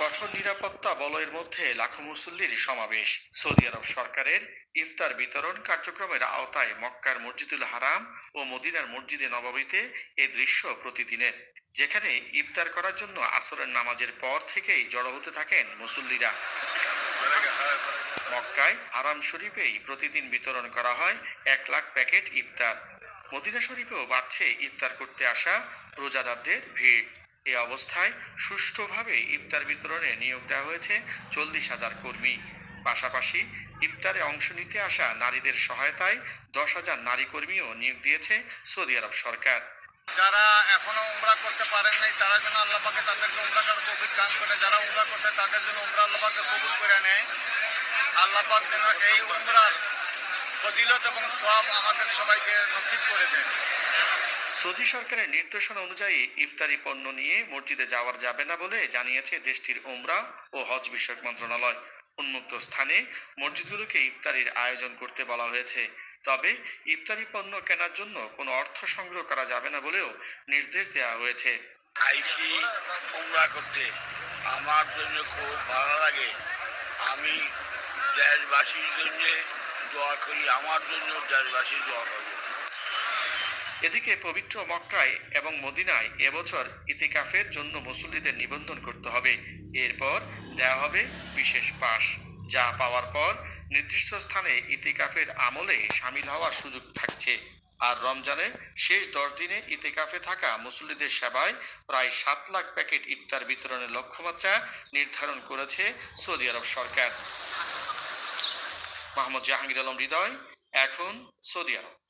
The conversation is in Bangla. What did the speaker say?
কঠোর নিরাপত্তা বলয়ের মধ্যে লাখো মুসল্লির সমাবেশ। সৌদি আরব সরকারের ইফতার বিতরণ কার্যক্রমের আওতায় মক্কার মসজিদুল হারাম ও মদিনার মসজিদে নবাবিতে এ দৃশ্য প্রতিদিনের। যেখানে ইফতার করার জন্য আসরের নামাজের পর থেকেই জড়ো হতে থাকেন মুসল্লিরা। মক্কায় হারাম শরীফেই প্রতিদিন বিতরণ করা হয় এক লাখ প্যাকেট ইফতার। মদিনা শরীফেও বাড়ছে ইফতার করতে আসা রোজাদারদের ভিড়। এ অবস্থায় সুষ্ঠুভাবে ইফতার বিতরণে নিয়োগ দেওয়া হয়েছে চল্লিশ হাজার কর্মী। পাশাপাশি ইফতারে অংশ নিতে আসা নারীদের সহায়তায় দশ হাজার নারী কর্মীও নিয়োগ দিয়েছে সৌদি আরব সরকার। যারা এখনও উমরা করতে পারেন নাই, তারা যেন আল্লাহ পাকে তাদেরকে উমরা করার তৌফিক দান করে। যারা উমরা করছে, তাদের জন্য উমরা আল্লাহ পাকে কবুল করে নেয়। আল্লাহ পাক যেন এই উমরার ফজিলত এবং সব আমাদের সবাইকে নসিব করে দেয় সৌদি সরকারের নির্দেশনা অনুযায়ী ইফতারি পণ্য নিয়ে মসজিদে যাওয়ার যাবে না বলে জানিয়েছে দেশটির ওমরা ও হজ বিষয়ক মন্ত্রণালয়। উন্মুক্ত স্থানে মসজিদগুলোকে ইফতারির আয়োজন করতে বলা হয়েছে। তবে ইফতারি পণ্য কেনার জন্য কোনো অর্থ সংগ্রহ করা যাবে না বলেও নির্দেশ দেওয়া হয়েছে। করতে আমার জন্য খুব ভালো লাগে। আমি দেশবাসীর জন্য দোয়া করি, আমার জন্য দেশবাসী দোয়া করবে। এদিকে পবিত্র মক্কায় এবং মদিনায় এবছর ইতিকাফের জন্য মুসল্লিদের নিবন্ধন করতে হবে। এরপর দেওয়া হবে বিশেষ পাস, যা পাওয়ার পর নির্দিষ্ট স্থানে ইতিকাফের আমলে সামিল হওয়ার সুযোগ থাকছে। আর রমজানের শেষ দশ দিনে ইতিকাফে থাকা মুসল্লিদের সেবায় প্রায় সাত লাখ প্যাকেট ইফতার বিতরণের লক্ষ্যমাত্রা নির্ধারণ করেছে সৌদি আরব সরকার। মোহাম্মদ জাহাঙ্গীর আলম হৃদয়, এখন সৌদি আরব।